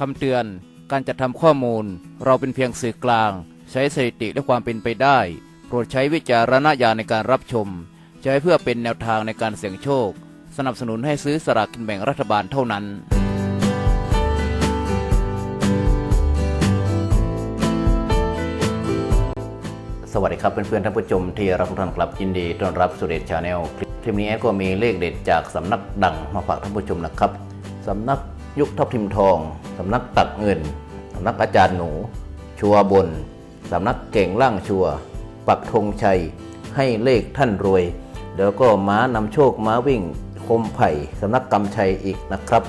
คำเตือน การจัดทำข้อมูล เราเป็นเพียงสื่อกลาง ใช้สถิติและความเป็นไปได้ โปรดใช้วิจารณญาณในการรับชม ใช้เพื่อเป็นแนวทางในการเสี่ยงโชค สนับสนุนให้ซื้อสลากกินแบ่งรัฐบาลเท่านั้นสวัสดีครับเพื่อนๆท่านผู้ชมที่รับทุกท่านครับยินดีต้อนรับสู่เดชชาแนลคลิปนี้ก็มีเลขเด็ดจากสำนักดังมาฝากท่านผู้ชมนะครับสำนัก ยุคทับทิมทอง สำนักตักเงิน สำนักอาจารย์หนู ชัวบน สำนักเก่งล่างชัว ปักธงชัย ให้เลขท่านรวย แล้วก็ม้านำโชคม้าวิ่ง คมไผ่ สำนักกำชัยอีกนะครับ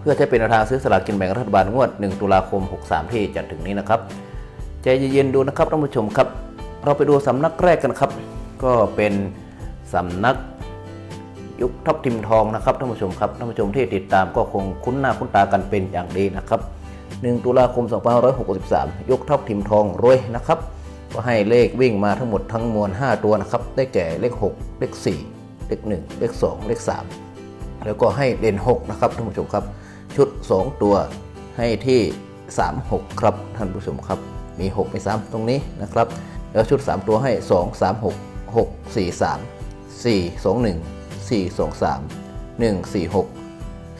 เพื่อใช้เป็นทางซื้อสลากกินแบ่งรัฐบาลงวด 1 ตุลาคม 63 ที่จะถึงนี้นะครับ ใจเย็นๆดูนะครับท่านผู้ชมครับ เราไปดูสำนักแรกกันครับ ก็เป็นสำนัก ยุคทับทิมทองนะครับท่านผู้ชมครับท่านผู้ชมที่ติดตามก็คงคุ้นหน้าคุ้นตากันเป็นอย่างดีนะครับ 1 ตุลาคม 2563 ยกทับทิมทองรวยนะครับ ก็ให้เลขวิ่งมาทั้งหมดทั้งมวล 5 ตัวนะครับ ได้แก่เลข 6 เลข 4 เลข 1 เลข 2 เลข 3 แล้วก็ให้เด่น 6 นะครับท่านผู้ชมครับ ชุด 2 ตัวให้ที่ 3 6 ครับท่านผู้ชมครับ มี 6 มี 3 ตรงนี้นะครับ แล้วชุด 3 ตัวให้ 2 3 6 6 4 3 4 2 1 4 2 3 1 4 6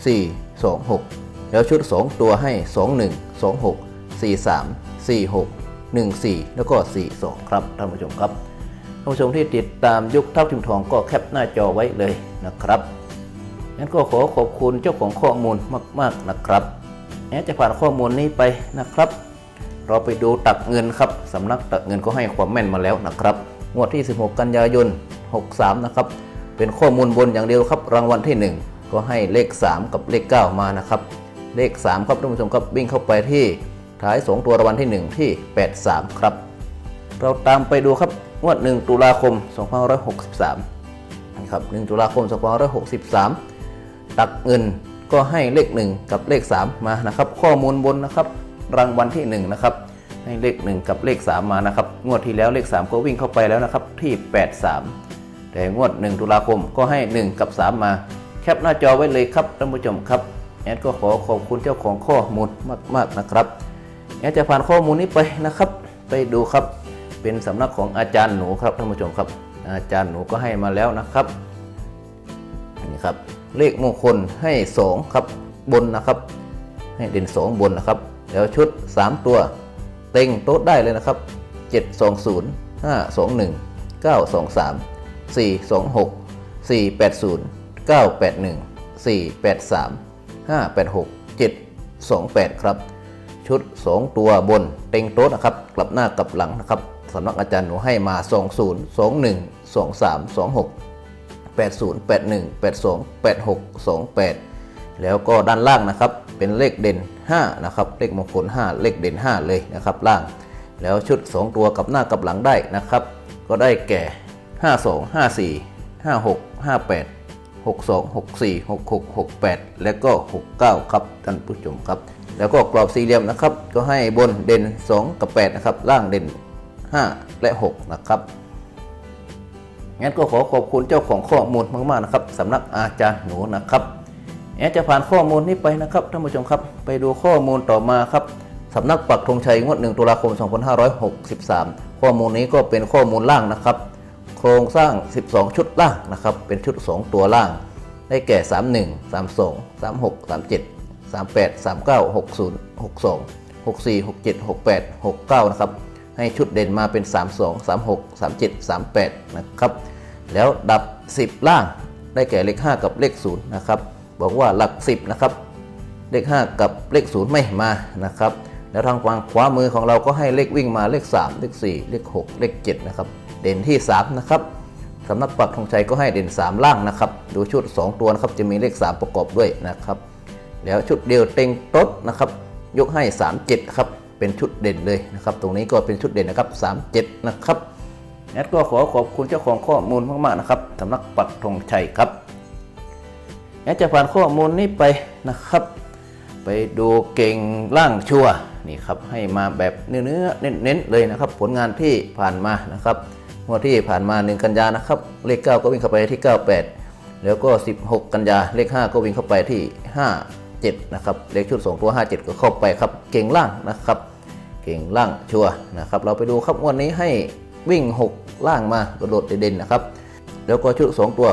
4 2 6 แล้วชุด 2 ตัวให้ 2 1 2 6 4 3 4 6 1 4 แล้วก็ 4 2 ครับท่านผู้ชมครับท่านผู้ชมที่ติดตามยุคเท่าทิมทองก็แคปหน้าจอไว้เลยนะครับงั้นก็ขอขอบคุณเจ้าของข้อมูลมากๆนะครับแม้จะผ่านข้อมูลนี้ไปนะครับ เราไปดูตักเงินครับสำนักตักเงินก็ให้ความแม่นมาแล้วนะครับ งวดที่ 16 กันยายน 63 นะครับ เป็นข้อมูลบนอย่างเดียวครับ รางวัลที่ 1 ก็ให้เลข 3 กับเลข 9 มานะครับ เลข 3 ครับท่านผู้ชมครับวิ่งเข้าไปที่ท้าย 2 ตัวรางวัลที่ 1 ที่ 83 ครับ เราตามไปดูครับงวด 1 ตุลาคม 2563นะครับ1ตุลาคม 2563 ตักเงินก็ให้เลข 1 กับเลข 3 มานะครับ ข้อมูลบนนะครับ รางวัลที่ 1 นะครับให้เลข 1 กับเลข 3 มานะครับ งวดที่แล้วเลข 3 ก็วิ่งเข้าไปแล้วนะครับที่ 83 แต่งวด 1 ตุลาคมก็ให้ 1 กับ 3 มา แคปหน้าจอไว้เลยครับท่านผู้ชมครับแอดก็ขอขอบคุณเจ้าของข้อมูลมาก ๆ นะครับแอดจะผ่านข้อมูลนี้ไปนะครับ ไปดูครับเป็นสำนักของอาจารย์หนูครับท่านผู้ชมครับ อาจารย์หนูก็ให้มาแล้วนะครับนี่ครับเลขมงคลให้ 2 ครับบนนะครับ ให้เด่น 2 บนนะครับ แล้วชุด 3 ตัว เต็งโต๊ะได้เลยนะครับ 720 521 923 426 480 981 483 586 728 ครับ ชุด 2 ตัวบนเต็งโต๊ะนะครับ กลับหน้ากลับหลังนะครับสำนักอาจารย์หนูให้มา 20 21 23 26 80 81 82 86 28 แล้วก็ด้านล่างนะครับ เป็นเลขเด่น 5 นะครับ เลขมงคล 5 เลขเด่น 5 เลยนะครับ ล่าง แล้วชุด 2 ตัวกับหน้ากับหลังได้นะครับ ก็ได้แก่ 52 54 56 58 62 64 66 68 และก็ 69 ครับท่านผู้ชมครับ แล้วก็กรอบสี่เหลี่ยมนะครับ ก็ให้บนเด่น 2 กับ 8 นะครับ ล่างเด่น 5 และ 6 นะครับงั้นก็ขอขอบคุณเจ้าของข้อมูลมากๆนะครับสำนักอาจารย์หนูนะครับแอดจะผ่านข้อมูลนี้ไปนะครับท่านผู้ชมครับ ไปดูข้อมูลต่อมาครับสำนักปักธงชัยงวด 1 ตุลาคม 2563 ข้อมูลนี้ก็เป็นข้อมูลล่างนะครับ ครงสร้าง 12 ชุดล่างนะครับ เป็นชุด 2 ตัวล่าง ได้แก่ 31 32 36 37 38 39 60 62 64 67 68 69 นะครับ ให้ชุดเด่นมาเป็น 32 36 37 38 นะครับ แล้วดับ 10 ล่าง ได้แก่เลข 5 กับเลข 0 นะครับ บอกว่าหลัก 10 นะครับ เลข 5 กับเลข 0 ไม่มา นะครับ แล้วทางฝั่งขวามือของเราก็ให้เลขวิ่งมาเลข 3 เลข 4 เลข 6 เลข 7 นะครับ เด่นที่ 3 นะครับสำนักปักธงชัยก็ให้เด่น 3 ล่างนะครับ ดูชุด 2 ตัวนะครับ จะมีเลข 3 ประกอบด้วยนะครับ แล้วชุดเดียวเต็งต๊ดนะครับ ยกให้ 37 ครับ เป็นชุดเด่นเลยนะครับ ตรงนี้ก็เป็นชุดเด่นนะครับ 37 นะครับแอดก็ขอขอบคุณเจ้าของข้อมูลมากๆนะครับสำนักปักธงชัยครับแอดจะผ่านข้อมูลนี้ไปนะครับ ไปดูเก่งล่างชัว นี่ครับให้มาแบบเนื้อเน้นๆเลยนะครับ ผลงานที่ผ่านมานะครับงวดที่ผ่านมา 1 กันยานะครับ เลข 9 ก็วิ่งเข้าไปที่ 98 แล้วก็ 16 กันยาเลข 5 ก็วิ่งเข้าไปที่ 57 นะครับ เลขชุดสองตัว 57 ก็เข้าไปครับ เก่งล่างนะครับ เก่งล่างชัวร์นะครับ เราไปดูครับงวันนี้ให้วิ่ง 6 ล่างมากระโดดเด่นๆนะครับ แล้วก็ชุด 2 ตัว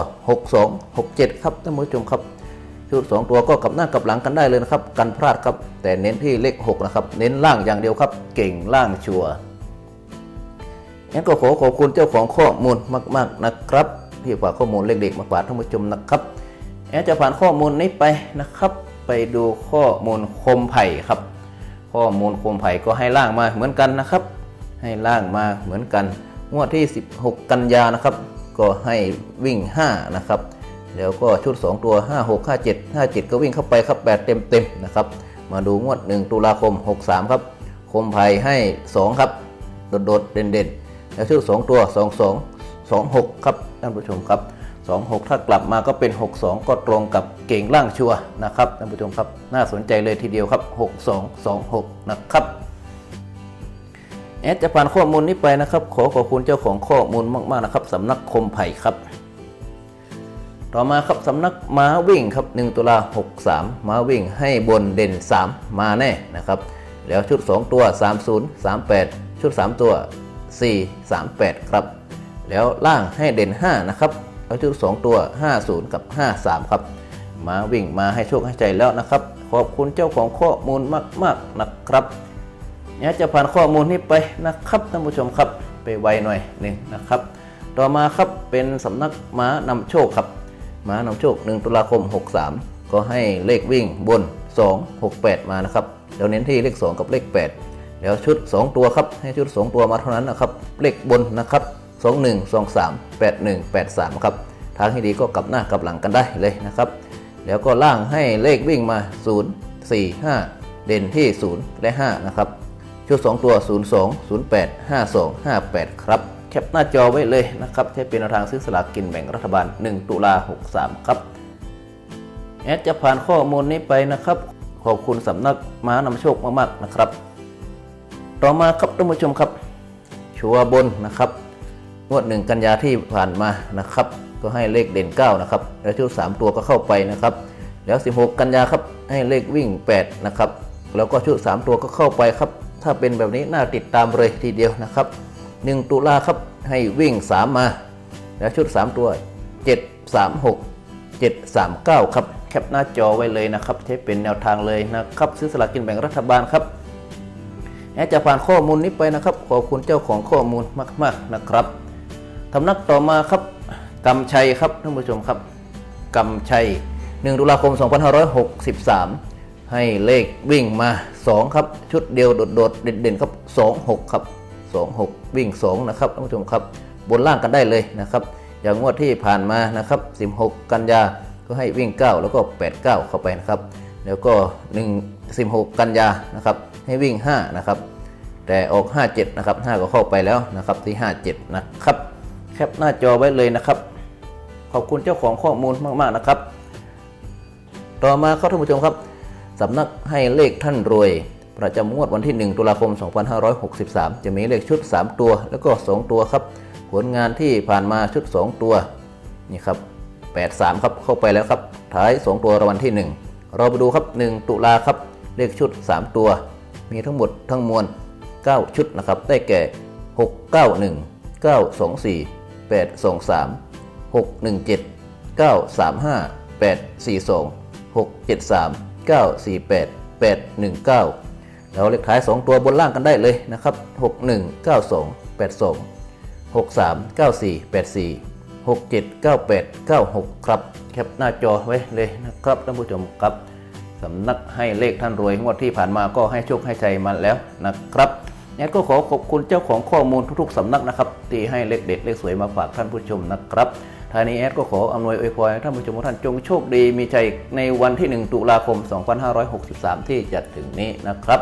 62 67 ครับท่านผู้ชมครับ ชุด 2 ตัวก็กับหน้ากับหลังกันได้เลยนะครับ กันพลาดครับ แต่เน้นที่เลข 6 นะครับ เน้นล่างอย่างเดียวครับ เก่งล่างชัวร์งั้นก็ขอขอบคุณเจ้าของข้อมูลมาก ๆนะครับ ที่ฝากข้อมูลเลขเด็กมาฝากท่านผู้ชมนะครับแอดจะผ่านข้อมูลนี้ไปนะครับ ไปดูข้อมูลคมไผ่ครับ ข้อมูลคมไผ่ก็ให้ล่างมาเหมือนกันนะครับ ให้ล่างมาเหมือนกันงวดที่ 16 กันยานะครับ ก็ให้วิ่ง 5 นะครับ แล้วก็ชุด 2 ตัว 5 6 5 7 5 7 ก็วิ่งเข้าไปครับ 8 เต็มเต็มๆนะครับ มาดูงวด 1 ตุลาคม 63 ครับ คมไผ่ให้ 2 ครับ โดดๆ เด่นๆ แล้วชุด 2 ตัว 2 2 2 6 ครับท่านผู้ชมครับ 2 6 ถ้ากลับมาก็เป็น 6 2 ก็ตรงกับเก่งล่างชัวนะครับท่านผู้ชมครับ น่าสนใจเลยทีเดียวครับ 6 2 2 6 นะครับแอดจะผ่านข้อมูลนี้ไปนะครับ ขอขอบคุณเจ้าของข้อมูลมากๆนะครับสำนักคมไผ่ครับ ต่อมาครับสำนักม้าวิ่งครับ 1 ตุลา 63 ม้าวิ่งให้บนเด่น 3 มาแน่นะครับ แล้วชุด 2 ตัว 30 38 ชุด 3 ตัว 4 38 ครับ แล้วล่างให้เด่น 5 นะครับ แล้วชุด 2 ตัว 50 กับ 53 ครับ ม้าวิ่งมาให้โชคให้ใจแล้วนะครับ ขอบคุณเจ้าของข้อมูลมาก ๆ นะครับเนี่ยจะผ่านข้อมูลนี้ไปนะครับท่านผู้ชมครับ ไปไวหน่อยหนึ่งนะครับ ต่อมาครับเป็นสำนักม้านำโชคครับ ม้านำโชค 1 ตุลาคม 63 ก็ให้เลขวิ่งบน 2 6 8 มานะครับแล้วเน้นที่เลข 2 กับเลข 8 แล้วชุด 2 ตัวครับ ให้ชุด 2 ตัวมาเท่านั้นนะครับ เลขบนนะครับ 21 23 81 83 ครับ ทางที่ดีก็กลับหน้ากลับหลังกันได้เลยนะครับ แล้วก็ล่างให้เลขวิ่งมา 0 4 5 เด่นที่ 0 และ 5 นะครับ ชุด 2 ตัว 02 08 52 58 ครับ แคปหน้าจอไว้เลยนะครับใช้เป็นทางซื้อสลากกินแบ่งรัฐบาล 1 ตุลา63 ครับ แอดจะผ่านข้อมูลนี้ไปนะครับ ขอบคุณสำนักม้านำโชคมากๆนะครับ ต่อมาครับท่านผู้ชมครับ ชัวร์บนนะครับงวดหนึ่งกันยาที่ผ่านมานะครับ ก็ให้เลขเด่น 9 นะครับ แล้วชุด3ตัวก็เข้าไปนะครับ แล้ว 16 กันยาครับให้เลขวิ่ง 8 นะครับ แล้วก็ชุด 3 ตัวก็เข้าไปครับ ถ้าเป็นแบบนี้น่าติดตามเลยทีเดียวนะครับ 1 ตุลาครับให้วิ่ง 3 มาแล้วชุด 3 ตัว 7 3 6 7 3 9 ครับ แคปหน้าจอไว้เลยนะครับ ใช้เป็นแนวทางเลยนะครับ ซื้อสลากกินแบ่งรัฐบาลครับแอดจะผ่านข้อมูลนี้ไปนะครับ ขอบคุณเจ้าของข้อมูลมาก ๆนะครับทำนักต่อมาครับกำชัยครับท่านผู้ชมครับกำชัย 1 ตุลาคม 2563 ให้เลขวิ่งมา 2 ครับ ชุดเดียวโดดๆเด่นๆครับ 26 ครับ 26 วิ่ง 2 นะครับท่านผู้ชมครับ บนล่างกันได้เลยนะครับ อย่างงวดที่ผ่านมานะครับ 16 กันยาก็ให้วิ่ง 9 แล้วก็ 89 เข้าไปนะครับ แล้วก็ 1 16 กันยานะครับ ให้วิ่ง 5 นะครับ แต่ออก 57 นะครับ 5 ก็เข้าไปแล้วนะครับที่ 57 นะครับ แคปหน้าจอไว้เลยนะครับ ขอบคุณเจ้าของข้อมูลมากๆนะครับ ต่อมาครับท่านผู้ชมครับสำนักให้เลขท่านรวย ประจำงวดวันที่ 1 ตุลาคม 2563 จะมีเลขชุด 3 ตัว แล้วก็ 2 ตัวครับ ผลงานที่ผ่านมาชุด 2 ตัว นี่ครับ 83 ครับ เข้าไปแล้วครับ ท้าย 2 ตัวรางวัลที่ 1 เราไปดูครับ 1 ตุลาครับ เลขชุด 3 ตัว มีทั้งหมดทั้งมวล 9 ชุดนะครับ ได้แก่ 691 924 823 617 935 842 673 948 819 แล้วเลขท้าย 2 ตัวบนล่างกันได้เลยนะครับ 61 92 82 63 94 84 67 98 96 ครับ แคปหน้าจอไว้เลยนะครับท่านผู้ชมครับสำนักให้เลขท่านรวยงวดที่ผ่านมาก็ให้โชคให้ใจมาแล้วนะครับงั้นก็ขอขอบคุณเจ้าของข้อมูลทุกๆสำนักนะครับ ที่ให้เลขเด็ดเลขสวยมาฝากท่านผู้ชมนะครับทางนี้แอดก็ขออำนวยอวยพรท่านผู้ชมทุกท่านจงโชคดีมีใจในวันที่ 1 ตุลาคม 2563 ที่จะถึงนี้นะครับ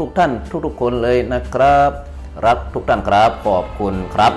ทุกๆท่านทุกๆคนเลยนะครับ รักทุกท่านครับขอบคุณครับ